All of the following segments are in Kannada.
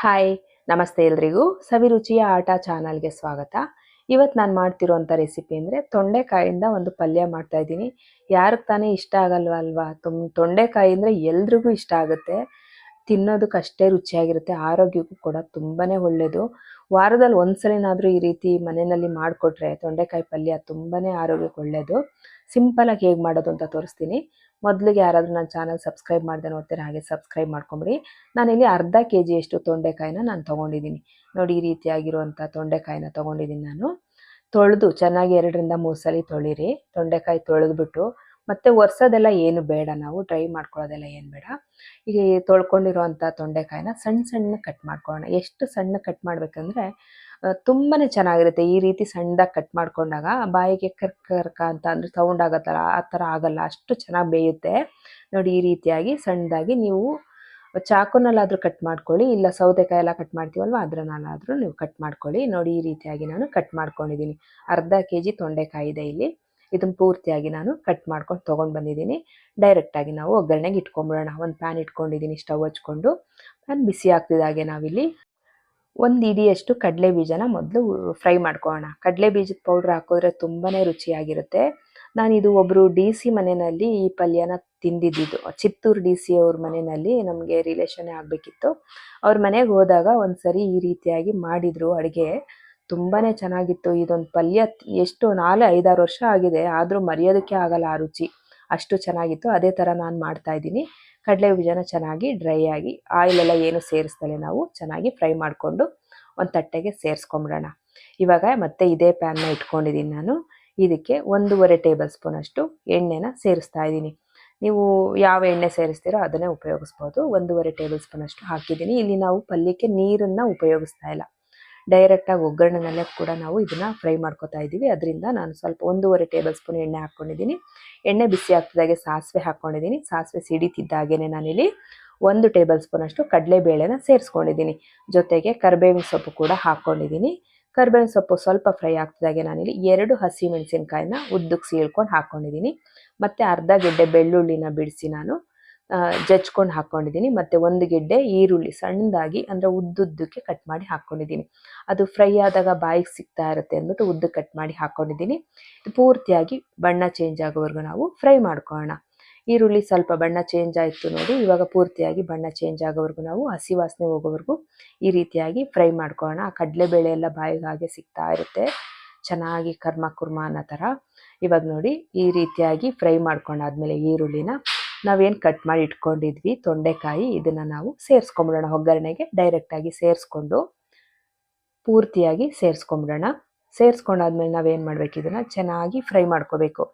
ಹಾಯ್, ನಮಸ್ತೆ ಎಲ್ರಿಗೂ. ಸವಿರುಚಿಯ ಆಟ ಚಾನಲ್ಗೆ ಸ್ವಾಗತ. ಇವತ್ತು ನಾನು ಮಾಡ್ತಿರೋಂಥ ರೆಸಿಪಿ ಅಂದರೆ ತೊಂಡೆಕಾಯಿಂದ ಒಂದು ಪಲ್ಯ ಮಾಡ್ತಾ ಇದ್ದೀನಿ. ಯಾರಿಗೆ ತಾನೇ ಇಷ್ಟ ಆಗಲ್ವ ಅಲ್ವಾ? ತುಮ್ ತೊಂಡೆಕಾಯಿ ಅಂದರೆ ಎಲ್ರಿಗೂ ಇಷ್ಟ ಆಗುತ್ತೆ. ತಿನ್ನೋದಕ್ಕೆ ಅಷ್ಟೇ ರುಚಿಯಾಗಿರುತ್ತೆ, ಆರೋಗ್ಯಕ್ಕೂ ಕೂಡ ತುಂಬಾ ಒಳ್ಳೆಯದು ವಾರದಲ್ಲಿ ಒಂದ್ಸಲಿನಾದರೂ ಈ ರೀತಿ ಮನೆಯಲ್ಲಿ ಮಾಡಿಕೊಟ್ರೆ ತೊಂಡೆಕಾಯಿ ಪಲ್ಯ ತುಂಬಾ ಆರೋಗ್ಯಕ್ಕೆ ಒಳ್ಳೆಯದು ಸಿಂಪಲಾಗಿ ಹೇಗೆ ಮಾಡೋದು ಅಂತ ತೋರಿಸ್ತೀನಿ. ಮೊದಲಿಗೆ ಯಾರಾದರೂ ನನ್ನ ಚಾನಲ್ ಸಬ್ಸ್ಕ್ರೈಬ್ ಮಾಡಿದೆ ನೋಡ್ತಾರೆ ಹಾಗೆ ಸಬ್ಸ್ಕ್ರೈಬ್ ಮಾಡ್ಕೊಂಬಿಡಿ. ನಾನಿಲ್ಲಿ ಅರ್ಧ ಕೆ ಜಿಯಷ್ಟು ತೊಂಡೆಕಾಯಿನ ನಾನು ತೊಗೊಂಡಿದ್ದೀನಿ. ನೋಡಿ ಈ ರೀತಿಯಾಗಿರುವಂಥ ತೊಂಡೆಕಾಯಿನ ತೊಗೊಂಡಿದ್ದೀನಿ ನಾನು. ತೊಳೆದು ಚೆನ್ನಾಗಿ ಎರಡರಿಂದ ಮೂರು ಸಲ ತೊಳಿರಿ. ತೊಂಡೆಕಾಯಿ ತೊಳೆದ್ಬಿಟ್ಟು ಮತ್ತು ಒರೆಸೋದೆಲ್ಲ ಏನು ಬೇಡ ನಾವು, ಡ್ರೈ ಮಾಡ್ಕೊಳ್ಳೋದೆಲ್ಲ ಏನು ಬೇಡ. ಈಗ ತೊಳ್ಕೊಂಡಿರುವಂಥ ತೊಂಡೆಕಾಯಿನ ಸಣ್ಣ ಸಣ್ಣ ಕಟ್ ಮಾಡ್ಕೊಳ್ಳೋಣ. ಎಷ್ಟು ಸಣ್ಣ ಕಟ್ ಮಾಡಬೇಕಂದ್ರೆ ತುಂಬಾ ಚೆನ್ನಾಗಿರುತ್ತೆ. ಈ ರೀತಿ ಸಣ್ಣದಾಗಿ ಕಟ್ ಮಾಡ್ಕೊಂಡಾಗ ಬಾಯಿಗೆ ಕರ್ಕ ಕರ್ಕ ಅಂತ ಅಂದರೆ ಸೌಂಡ್ ಆಗತ್ತಲ್ಲ, ಆ ಥರ ಆಗಲ್ಲ. ಅಷ್ಟು ಚೆನ್ನಾಗಿ ಬೇಯುತ್ತೆ. ನೋಡಿ ಈ ರೀತಿಯಾಗಿ ಸಣ್ಣದಾಗಿ ನೀವು ಚಾಕುನಲ್ಲಾದರೂ ಕಟ್ ಮಾಡ್ಕೊಳ್ಳಿ, ಇಲ್ಲ ಸೌತೆಕಾಯಿ ಎಲ್ಲ ಕಟ್ ಮಾಡ್ತೀವಲ್ವ ಅದ್ರನ್ನಾದ್ರೂ ನೀವು ಕಟ್ ಮಾಡ್ಕೊಳ್ಳಿ. ನೋಡಿ ಈ ರೀತಿಯಾಗಿ ನಾನು ಕಟ್ ಮಾಡ್ಕೊಂಡಿದ್ದೀನಿ. ಅರ್ಧ ಕೆ ಜಿ ತೊಂಡೆಕಾಯಿ ಇದೆ ಇಲ್ಲಿ. ಇದನ್ನು ಪೂರ್ತಿಯಾಗಿ ನಾನು ಕಟ್ ಮಾಡ್ಕೊಂಡು ತೊಗೊಂಡು ಬಂದಿದ್ದೀನಿ. ಡೈರೆಕ್ಟಾಗಿ ನಾವು ಒಗ್ಗರಣೆಗೆ ಇಟ್ಕೊಂಬಿಡೋಣ. ಒಂದು ಪ್ಯಾನ್ ಇಟ್ಕೊಂಡಿದ್ದೀನಿ, ಸ್ಟವ್ ಹಚ್ಕೊಂಡು. ಪ್ಯಾನ್ ಬಿಸಿ ಆಗ್ತಿದ್ದಾಗೆ ನಾವಿಲ್ಲಿ. ಒಂದು ಇಡಿಯಷ್ಟು ಕಡಲೆ ಬೀಜನ ಮೊದಲು ಫ್ರೈ ಮಾಡ್ಕೊಳ್ಳೋಣ ಕಡಲೆ ಬೀಜದ ಪೌಡ್ರ್ ಹಾಕಿದ್ರೆ ತುಂಬಾ ರುಚಿಯಾಗಿರುತ್ತೆ. ನಾನಿದು ಒಬ್ಬರು ಡಿ ಸಿ ಮನೆಯಲ್ಲಿ ಈ ಪಲ್ಯನ ತಿಂದಿದ್ದಿದ್ದು. ಚಿತ್ತೂರು ಡಿ ಸಿ ಅವ್ರ ಮನೆಯಲ್ಲಿ ನಮಗೆ ರಿಲೇಷನ್ ಆಗಬೇಕಿತ್ತು. ಅವ್ರ ಮನೆಗೆ ಹೋದಾಗ ಒಂದು ಸರಿ ಈ ರೀತಿಯಾಗಿ ಮಾಡಿದರು ಅಡುಗೆ. ತುಂಬಾ ಚೆನ್ನಾಗಿತ್ತು. ಇದೊಂದು ಪಲ್ಯ ಎಷ್ಟು ನಾಲ್ಕು ಐದಾರು ವರ್ಷ ಆಗಿದೆ. ಆದರೂ ಮರೆಯೋದಕ್ಕೆ ಆಗಲ್ಲ ಆ ರುಚಿ. ಅಷ್ಟು ಚೆನ್ನಾಗಿತ್ತು. ಅದೇ ಥರ ನಾನು ಮಾಡ್ತಾ ಇದ್ದೀನಿ. ಕಡಲೆ ಬೀಜನ ಚೆನ್ನಾಗಿ ಡ್ರೈ ಆಗಿ ಆಯಿಲೆಲ್ಲ ಏನು ಸೇರಿಸ್ದಲೆ ನಾವು ಚೆನ್ನಾಗಿ ಫ್ರೈ ಮಾಡಿಕೊಂಡು ಒಂದು ತಟ್ಟೆಗೆ ಸೇರಿಸ್ಕೊಂಬಿಡೋಣ. ಇವಾಗ ಮತ್ತೆ ಇದೇ ಪ್ಯಾನ್ನ ಇಟ್ಕೊಂಡಿದ್ದೀನಿ ನಾನು. ಇದಕ್ಕೆ ಒಂದೂವರೆ ಟೇಬಲ್ ಸ್ಪೂನಷ್ಟು ಎಣ್ಣೆನ ಸೇರಿಸ್ತಾ ಇದ್ದೀನಿ. ನೀವು ಯಾವ ಎಣ್ಣೆ ಸೇರಿಸ್ತೀರೋ ಅದನ್ನೇ ಉಪಯೋಗಿಸ್ಬೋದು. ಒಂದೂವರೆ ಟೇಬಲ್ ಸ್ಪೂನಷ್ಟು ಹಾಕಿದ್ದೀನಿ. ಇಲ್ಲಿ ನಾವು ಪಲ್ಯಕ್ಕೆ ನೀರನ್ನು ಉಪಯೋಗಿಸ್ತಾ ಇಲ್ಲ. ಡೈರೆಕ್ಟಾಗಿ ಒಗ್ಗರಣೆನಲ್ಲೇ ಕೂಡ ನಾವು ಇದನ್ನು ಫ್ರೈ ಮಾಡ್ಕೊತಾ ಇದ್ದೀವಿ ಅದರಿಂದ ನಾನು ಸ್ವಲ್ಪ ಒಂದೂವರೆ ಟೇಬಲ್ ಸ್ಪೂನ್ ಎಣ್ಣೆ ಹಾಕ್ಕೊಂಡಿದ್ದೀನಿ ಎಣ್ಣೆ ಬಿಸಿ ಆಗ್ತಿದ್ದಾಗೆ ಸಾಸಿವೆ ಹಾಕ್ಕೊಂಡಿದ್ದೀನಿ ಸಾಸಿವೆ ಸಿಡಿತಿದ್ದಾಗೇ ನಾನಿಲ್ಲಿ ಒಂದು ಟೇಬಲ್ ಸ್ಪೂನಷ್ಟು ಕಡಲೆಬೇಳೆನ ಸೇರಿಸ್ಕೊಂಡಿದ್ದೀನಿ ಜೊತೆಗೆ ಕರಿಬೇವಿನ ಸೊಪ್ಪು ಕೂಡ ಹಾಕ್ಕೊಂಡಿದ್ದೀನಿ ಕರ್ಬೇವಿನ ಸೊಪ್ಪು ಸ್ವಲ್ಪ ಫ್ರೈ ಆಗ್ತಿದ್ದಾಗೆ ನಾನಿಲ್ಲಿ ಎರಡು ಹಸಿ ಮೆಣಸಿನ್ಕಾಯಿನ ಉದ್ದಕ್ಕೆ ಸೀಳ್ಕೊಂಡು ಹಾಕ್ಕೊಂಡಿದ್ದೀನಿ ಮತ್ತು ಅರ್ಧ ಗೆಡ್ಡೆ ಬೆಳ್ಳುಳ್ಳಿನ ಬಿಡಿಸಿ ನಾನು ಜಜ್ಕೊಂಡು ಹಾಕ್ಕೊಂಡಿದ್ದೀನಿ ಮತ್ತು ಒಂದು ಗೆಡ್ಡೆ ಈರುಳ್ಳಿ ಸಣ್ಣದಾಗಿ ಅಂದರೆ ಉದ್ದುದ್ದಕ್ಕೆ ಕಟ್ ಮಾಡಿ ಹಾಕ್ಕೊಂಡಿದ್ದೀನಿ ಅದು ಫ್ರೈ ಆದಾಗ ಬಾಯಿಗೆ ಸಿಗ್ತಾ ಇರುತ್ತೆ ಅಂದ್ಬಿಟ್ಟು ಉದ್ದು ಕಟ್ ಮಾಡಿ ಹಾಕ್ಕೊಂಡಿದ್ದೀನಿ ಪೂರ್ತಿಯಾಗಿ ಬಣ್ಣ ಚೇಂಜ್ ಆಗೋವರೆಗೂ ನಾವು ಫ್ರೈ ಮಾಡ್ಕೊಳ್ಳೋಣ. ಈರುಳ್ಳಿ ಸ್ವಲ್ಪ ಬಣ್ಣ ಚೇಂಜ್ ಆಯಿತು ನೋಡಿ, ಇವಾಗ ಪೂರ್ತಿಯಾಗಿ ಬಣ್ಣ ಚೇಂಜ್ ಆಗೋವರೆಗೂ ನಾವು ಹಸಿ ವಾಸನೆ ಹೋಗೋವರೆಗೂ ಈ ರೀತಿಯಾಗಿ ಫ್ರೈ ಮಾಡ್ಕೊಳ್ಳೋಣ. ಆ ಕಡಲೆಬೇಳೆ ಎಲ್ಲ ಬಾಯಿಗೆ ಹಾಗೆ ಸಿಗ್ತಾ ಇರುತ್ತೆ. ಚೆನ್ನಾಗಿ ಕರ್ಮ ಕುರ್ಮ ಅನ್ನೋ ಥರ. ಇವಾಗ ನೋಡಿ ಈ ರೀತಿಯಾಗಿ ಫ್ರೈ ಮಾಡ್ಕೊಂಡಾದ್ಮೇಲೆ ಈರುಳ್ಳಿನ ನಾವೇನು ಕಟ್ ಮಾಡಿ ಇಟ್ಕೊಂಡಿದ್ವಿ, ತೊಂಡೆಕಾಯಿ ಇದನ್ನು ನಾವು ಸೇರಿಸ್ಕೊಂಬಿಡೋಣ. ಒಗ್ಗರಣೆಗೆ ಡೈರೆಕ್ಟಾಗಿ ಸೇರಿಸ್ಕೊಂಡು, ಪೂರ್ತಿಯಾಗಿ ಸೇರಿಸ್ಕೊಂಬಿಡೋಣ. ಸೇರಿಸ್ಕೊಂಡಾದ್ಮೇಲೆ ನಾವೇನು ಮಾಡಬೇಕು? ಇದನ್ನು ಚೆನ್ನಾಗಿ ಫ್ರೈ ಮಾಡ್ಕೋಬೇಕು.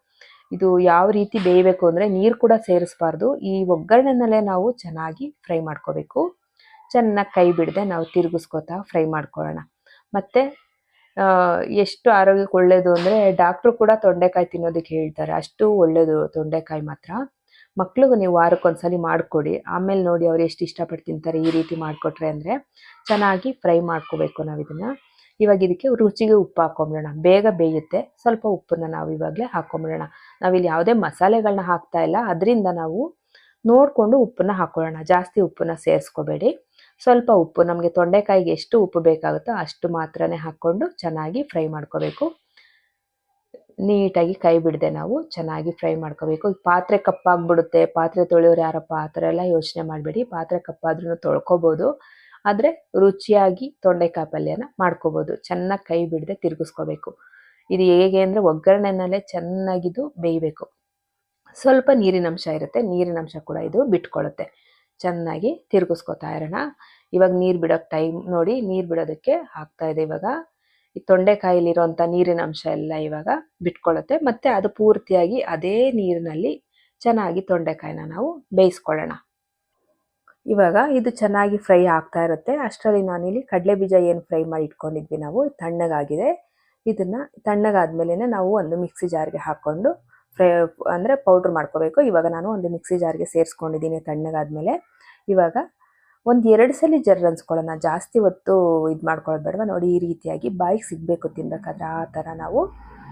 ಇದು ಯಾವ ರೀತಿ ಬೇಯಬೇಕು ಅಂದರೆ ನೀರು ಕೂಡ ಸೇರಿಸ್ಬಾರ್ದು. ಈ ಒಗ್ಗರಣೆನಲ್ಲೇ ನಾವು ಚೆನ್ನಾಗಿ ಫ್ರೈ ಮಾಡ್ಕೋಬೇಕು. ಚೆನ್ನಾಗಿ ಕೈ ಬಿಡದೆ ನಾವು ತಿರುಗಿಸ್ಕೊತಾ ಫ್ರೈ ಮಾಡ್ಕೊಳ್ಳೋಣ. ಮತ್ತು ಎಷ್ಟು ಆರೋಗ್ಯಕ್ಕೆ ಒಳ್ಳೆಯದು ಅಂದರೆ ಡಾಕ್ಟ್ರು ಕೂಡ ತೊಂಡೆಕಾಯಿ ತಿನ್ನೋದಕ್ಕೆ ಹೇಳ್ತಾರೆ. ಅಷ್ಟು ಒಳ್ಳೆಯದು ತೊಂಡೆಕಾಯಿ ಮಾತ್ರ. ಮಕ್ಳಿಗೂ ನೀವು ವಾರಕ್ಕೊಂದ್ಸಲಿ ಮಾಡಿಕೊಡಿ. ಆಮೇಲೆ ನೋಡಿ ಅವ್ರು ಎಷ್ಟು ಇಷ್ಟಪಟ್ಟು ತಿಂತಾರೆ ಈ ರೀತಿ ಮಾಡಿಕೊಟ್ರೆ ಅಂದರೆ ಚೆನ್ನಾಗಿ ಫ್ರೈ ಮಾಡ್ಕೋಬೇಕು ನಾವು ಇದನ್ನು. ಇವಾಗ ಇದಕ್ಕೆ ರುಚಿಗೆ ಉಪ್ಪು ಹಾಕೊಂಬಿಡೋಣ. ಬೇಗ ಬೇಯುತ್ತೆ. ಸ್ವಲ್ಪ ಉಪ್ಪನ್ನು ನಾವು ಇವಾಗಲೇ ಹಾಕೊಂಬಿಡೋಣ. ನಾವಿಲ್ಲಿ ಯಾವುದೇ ಮಸಾಲೆಗಳನ್ನ ಹಾಕ್ತಾ ಇಲ್ಲ. ಅದರಿಂದ ನಾವು ನೋಡಿಕೊಂಡು ಉಪ್ಪನ್ನ ಹಾಕೊಳ್ಳೋಣ. ಜಾಸ್ತಿ ಉಪ್ಪನ್ನ ಸೇರಿಸ್ಕೋಬೇಡಿ. ಸ್ವಲ್ಪ ಉಪ್ಪು ನಮಗೆ ತೊಂಡೆಕಾಯಿಗೆ ಎಷ್ಟು ಉಪ್ಪು ಬೇಕಾಗುತ್ತೋ ಅಷ್ಟು ಮಾತ್ರನೇ ಹಾಕ್ಕೊಂಡು ಚೆನ್ನಾಗಿ ಫ್ರೈ ಮಾಡ್ಕೋಬೇಕು. ನೀಟಾಗಿ ಕೈ ಬಿಡದೆ ನಾವು ಚೆನ್ನಾಗಿ ಫ್ರೈ ಮಾಡ್ಕೋಬೇಕು. ಪಾತ್ರೆ ಕಪ್ಪಾಗ್ಬಿಡುತ್ತೆ, ಪಾತ್ರೆ ತೊಳೆಯೋರು ಯಾರಪ್ಪ ಆ ಥರ ಎಲ್ಲ ಯೋಚನೆ ಮಾಡಬೇಡಿ. ಪಾತ್ರೆ ಕಪ್ಪಾದ್ರೂ ತೊಳ್ಕೊಬೋದು. ಆದರೆ ರುಚಿಯಾಗಿ ತೊಂಡೆಕಾಯಿ ಪಲ್ಯನ ಮಾಡ್ಕೋಬೋದು. ಚೆನ್ನಾಗಿ ಕೈ ಬಿಡದೆ ತಿರುಗಿಸ್ಕೋಬೇಕು. ಇದು ಹೇಗೆ ಅಂದರೆ ಒಗ್ಗರಣೆನಲ್ಲೇ ಚೆನ್ನಾಗಿದ್ದು ಬೇಯಬೇಕು. ಸ್ವಲ್ಪ ನೀರಿನಂಶ ಇರುತ್ತೆ. ನೀರಿನಂಶ ಕೂಡ ಇದು ಬಿಟ್ಕೊಳ್ಳುತ್ತೆ ಚೆನ್ನಾಗಿ ತಿರುಗಿಸ್ಕೊತಾ ಇರೋಣ. ಇವಾಗ ನೀರು ಬಿಡೋಕ್ಕೆ ಟೈಮ್ ನೋಡಿ, ನೀರು ಬಿಡೋದಕ್ಕೆ ಇದೆ ಇವಾಗ. ಈ ತೊಂಡೆಕಾಯಿಲಿರುವಂಥ ನೀರಿನ ಅಂಶ ಎಲ್ಲ ಇವಾಗ ಬಿಟ್ಕೊಳ್ಳುತ್ತೆ ಮತ್ತು ಅದು ಪೂರ್ತಿಯಾಗಿ ಅದೇ ನೀರಿನಲ್ಲಿ ಚೆನ್ನಾಗಿ ತೊಂಡೆಕಾಯಿನ ನಾವು ಬೇಯಿಸ್ಕೊಳ್ಳೋಣ. ಇವಾಗ ಇದು ಚೆನ್ನಾಗಿ ಫ್ರೈ ಆಗ್ತಾ ಇರುತ್ತೆ. ಅಷ್ಟರಲ್ಲಿ ನಾನಿಲ್ಲಿ ಕಡಲೆ ಬೀಜ ಏನು ಫ್ರೈ ಮಾಡಿ ಇಟ್ಕೊಂಡಿದ್ವಿ ನಾವು ತಣ್ಣಗಾಗಿದೆ. ಇದನ್ನು ತಣ್ಣಗಾದ್ಮೇಲೆ ನಾವು ಒಂದು ಮಿಕ್ಸಿ ಜಾರ್ಗೆ ಹಾಕ್ಕೊಂಡು ಫ್ರೈ ಅಂದರೆ ಪೌಡ್ರ್ ಮಾಡ್ಕೋಬೇಕು. ಇವಾಗ ನಾನು ಒಂದು ಮಿಕ್ಸಿ ಜಾರ್ಗೆ ಸೇರಿಸ್ಕೊಂಡಿದ್ದೀನಿ ತಣ್ಣಗಾದ್ಮೇಲೆ. ಇವಾಗ ಒಂದು ಎರಡು ಸಲ ಜರ್ರ್ ಅನ್ಸ್ಕೊಳ್ಳೋಣ ಜಾಸ್ತಿ ಹೊತ್ತು ಇದು ಮಾಡ್ಕೊಳ್ಳೋದು ನೋಡಿ, ಈ ರೀತಿಯಾಗಿ ಬಾಯಿಗೆ ಸಿಗಬೇಕು ತಿನ್ಬೇಕಾದ್ರೆ ಆ ಥರ ನಾವು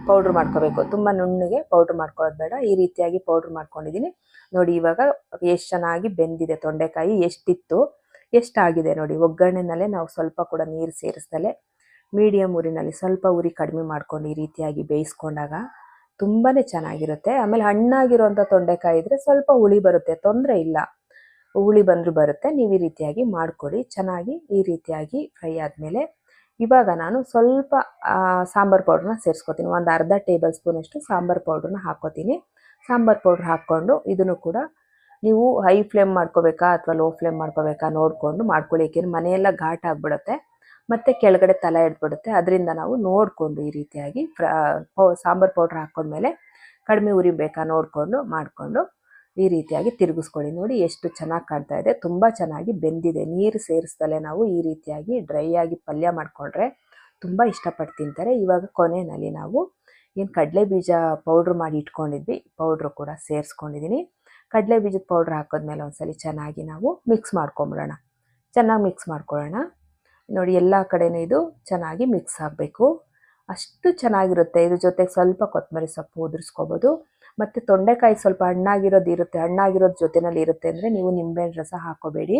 ಪೌಡ್ರ್ ಮಾಡ್ಕೋಬೇಕು. ತುಂಬ ನುಣ್ಣಗೆ ಪೌಡ್ರ್ ಮಾಡ್ಕೊಳ್ಳೋದು ಈ ರೀತಿಯಾಗಿ ಪೌಡ್ರ್ ಮಾಡ್ಕೊಂಡಿದ್ದೀನಿ ನೋಡಿ, ಇವಾಗ ಎಷ್ಟು ಚೆನ್ನಾಗಿ ಬೆಂದಿದೆ ತೊಂಡೆಕಾಯಿ. ಎಷ್ಟಿತ್ತು? ಎಷ್ಟಾಗಿದೆ ನೋಡಿ, ಒಗ್ಗರಣೆನಲ್ಲೇ ನಾವು ಸ್ವಲ್ಪ ಕೂಡ ನೀರು ಸೇರಿಸ್ದಲೆ ಮೀಡಿಯಮ್ ಊರಿನಲ್ಲಿ ಸ್ವಲ್ಪ ಉರಿ ಕಡಿಮೆ ಮಾಡ್ಕೊಂಡು ಈ ರೀತಿಯಾಗಿ ಬೇಯಿಸ್ಕೊಂಡಾಗ ತುಂಬಾ ಚೆನ್ನಾಗಿರುತ್ತೆ. ಆಮೇಲೆ ಹಣ್ಣಾಗಿರುವಂಥ ತೊಂಡೆಕಾಯಿ ಇದ್ರೆ ಸ್ವಲ್ಪ ಹುಳಿ ಬರುತ್ತೆ. ತೊಂದರೆ ಇಲ್ಲ. ಹುಳಿ ಬಂದರೂ ಬರುತ್ತೆ, ನೀವು ಈ ರೀತಿಯಾಗಿ ಮಾಡಿಕೊಡಿ. ಚೆನ್ನಾಗಿ ಈ ರೀತಿಯಾಗಿ ಫ್ರೈ ಆದಮೇಲೆ ಇವಾಗ ನಾನು ಸ್ವಲ್ಪ ಸಾಂಬಾರು ಪೌಡ್ರನ್ನ ಸೇರಿಸ್ಕೊತೀನಿ. ಒಂದು ಅರ್ಧ ಟೇಬಲ್ ಸ್ಪೂನಷ್ಟು ಸಾಂಬಾರು ಪೌಡ್ರನ್ನ ಹಾಕ್ಕೋತೀನಿ. ಸಾಂಬಾರು ಪೌಡ್ರ್ ಹಾಕ್ಕೊಂಡು ಇದನ್ನು ಕೂಡ ನೀವು ಹೈ ಫ್ಲೇಮ್ ಮಾಡ್ಕೋಬೇಕಾ ಅಥವಾ ಲೋ ಫ್ಲೇಮ್ ಮಾಡ್ಕೋಬೇಕಾ ನೋಡಿಕೊಂಡು ಮಾಡ್ಕೊಳ್ಳಿ. ಏಕೆಂದ್ರೆ ಮನೆಯೆಲ್ಲ ಘಾಟ್ ಆಗಿಬಿಡುತ್ತೆ, ಮತ್ತು ಕೆಳಗಡೆ ತಲೆ ಇಡ್ಬಿಡುತ್ತೆ ಅದರಿಂದ ನಾವು ನೋಡಿಕೊಂಡು ಈ ರೀತಿಯಾಗಿ ಫ್ರ ಸಾಂಬಾರು ಪೌಡ್ರ್ ಹಾಕ್ಕೊಂಡ್ಮೇಲೆ ಕಡಿಮೆ ಉರಿಬೇಕಾ ನೋಡಿಕೊಂಡು ಮಾಡಿಕೊಂಡು ಈ ರೀತಿಯಾಗಿ ತಿರುಗಿಸ್ಕೊಳ್ಳಿ. ನೋಡಿ ಎಷ್ಟು ಚೆನ್ನಾಗಿ ಕಾಣ್ತಾ ಇದೆ. ತುಂಬ ಚೆನ್ನಾಗಿ ಬೆಂದಿದೆ. ನೀರು ಸೇರಿಸ್ದಲೇ ನಾವು ಈ ರೀತಿಯಾಗಿ ಡ್ರೈ ಆಗಿ ಪಲ್ಯ ಮಾಡಿಕೊಂಡ್ರೆ ತುಂಬ ಇಷ್ಟಪಟ್ಟು ತಿಂತಾರೆ. ಇವಾಗ ಕೊನೆಯಲ್ಲಿ ನಾವು ಏನು ಕಡಲೆ ಬೀಜ ಪೌಡ್ರ್ ಮಾಡಿ ಇಟ್ಕೊಂಡಿದ್ವಿ. ಪೌಡ್ರು ಕೂಡ ಸೇರಿಸ್ಕೊಂಡಿದ್ದೀನಿ ಕಡಲೆ ಬೀಜದ ಪೌಡ್ರ್ ಹಾಕಿದ್ಮೇಲೆ ಒಂದ್ಸಲಿ ಚೆನ್ನಾಗಿ ನಾವು ಮಿಕ್ಸ್ ಮಾಡ್ಕೊಂಬಿಡೋಣ. ಚೆನ್ನಾಗಿ ಮಿಕ್ಸ್ ಮಾಡ್ಕೊಳ್ಳೋಣ. ನೋಡಿ ಎಲ್ಲ ಕಡೆಯೂ ಇದು ಚೆನ್ನಾಗಿ ಮಿಕ್ಸ್ ಆಗಬೇಕು. ಅಷ್ಟು ಚೆನ್ನಾಗಿರುತ್ತೆ. ಇದ್ರ ಜೊತೆಗೆ ಸ್ವಲ್ಪ ಕೊತ್ತಂಬರಿ ಸೊಪ್ಪು ಉದುರಿಸ್ಕೋಬೋದು. ಮತ್ತು ತೊಂಡೆಕಾಯಿ ಸ್ವಲ್ಪ ಹಣ್ಣಾಗಿರೋದು ಇರುತ್ತೆ, ಹಣ್ಣಾಗಿರೋದು ಜೊತೆನಲ್ಲಿ ಇರುತ್ತೆ ಅಂದರೆ ನೀವು ನಿಂಬೆಹಣ್ಣು ರಸ ಹಾಕೋಬೇಡಿ.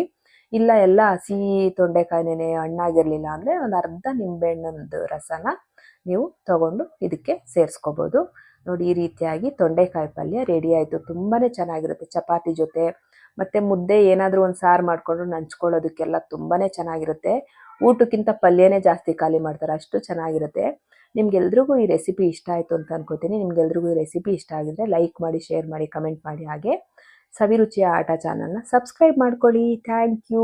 ಇಲ್ಲ ಎಲ್ಲ ಹಸಿ ತೊಂಡೆಕಾಯಿನೇ ಹಣ್ಣಾಗಿರಲಿಲ್ಲ ಅಂದರೆ ಒಂದು ಅರ್ಧ ನಿಂಬೆಹಣ್ಣದ್ದು ರಸನ ನೀವು ತಗೊಂಡು ಇದಕ್ಕೆ ಸೇರಿಸ್ಕೋಬೋದು. ನೋಡಿ ಈ ರೀತಿಯಾಗಿ ತೊಂಡೆಕಾಯಿ ಪಲ್ಯ ರೆಡಿ ಆಯಿತು ತುಂಬಾ ಚೆನ್ನಾಗಿರುತ್ತೆ ಚಪಾತಿ ಜೊತೆ. ಮತ್ತು ಮುದ್ದೆ ಏನಾದರೂ ಒಂದು ಸಾರು ಮಾಡಿಕೊಂಡು ನಂಚ್ಕೊಳ್ಳೋದಕ್ಕೆಲ್ಲ ತುಂಬಾ ಚೆನ್ನಾಗಿರುತ್ತೆ. ಊಟಕ್ಕಿಂತ ಪಲ್ಯನೇ ಜಾಸ್ತಿ ಖಾಲಿ ಮಾಡ್ತಾರೆ, ಅಷ್ಟು ಚೆನ್ನಾಗಿರುತ್ತೆ. ನಿಮ್ಗೆಲ್ರಿಗೂ ಈ ರೆಸಿಪಿ ಇಷ್ಟ ಆಯಿತು ಅಂತ ಅನ್ಕೋತೀನಿ. ನಿಮ್ಗೆಲ್ರಿಗೂ ಈ ರೆಸಿಪಿ ಇಷ್ಟ ಆಗಿದ್ರೆ ಲೈಕ್ ಮಾಡಿ ಶೇರ್ ಮಾಡಿ ಕಮೆಂಟ್ ಮಾಡಿ ಹಾಗೆ. ಸವಿರುಚಿಯ ಆಟ ಚಾನಲ್ನ ಸಬ್ಸ್ಕ್ರೈಬ್ ಮಾಡ್ಕೊಳ್ಳಿ. Thank you